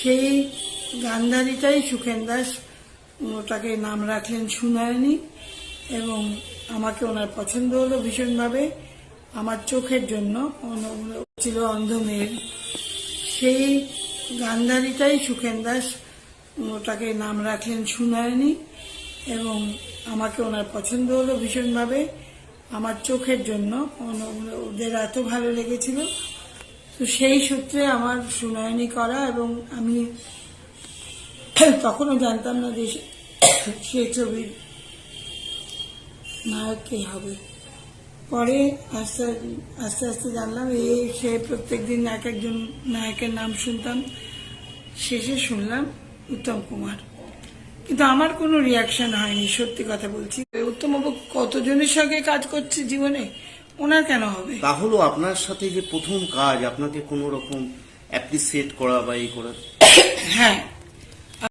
সেই গান্ধারীটাই সুখেন দাস। ওটাকে নাম রাখলেন সুনয়নী এবং আমাকে ওনার পছন্দ হলো ভীষণভাবে। আমার চোখের জন্য ছিল অন্ধ মেয়ের সেই গান্ধারীটাই সুখেন দাস। ওটাকে নাম রাখলেন সুনয়নী এবং আমাকে ওনার পছন্দ হলো ভীষণভাবে। আমার চোখের জন্য ওদের এত ভালো লেগেছিল। তো সেই সূত্রে আমার সুনয়নী করা এবং আমি তখনও জানতাম না যে সে- ছবির নায়ক কে হবে। পরে আস্তে আস্তে আস্তে জানলাম এই সে প্রত্যেক দিন এক একজন নায়কের নাম শুনতাম। শেষে শুনলাম উত্তম কুমার। কিন্তু আমার কোনো রিয়াকশন হয়নি, সত্যি কথা বলছি। উত্তমবাবু, কতজনের সঙ্গে কাজ করছে জীবনে? ওনার কেন হবে? তাহলেও আপনার সাথে যে প্রথম কাজ আপনাকে কোনো রকম অ্যাপ্রিসিয়েট করা বা এই করা। হ্যাঁ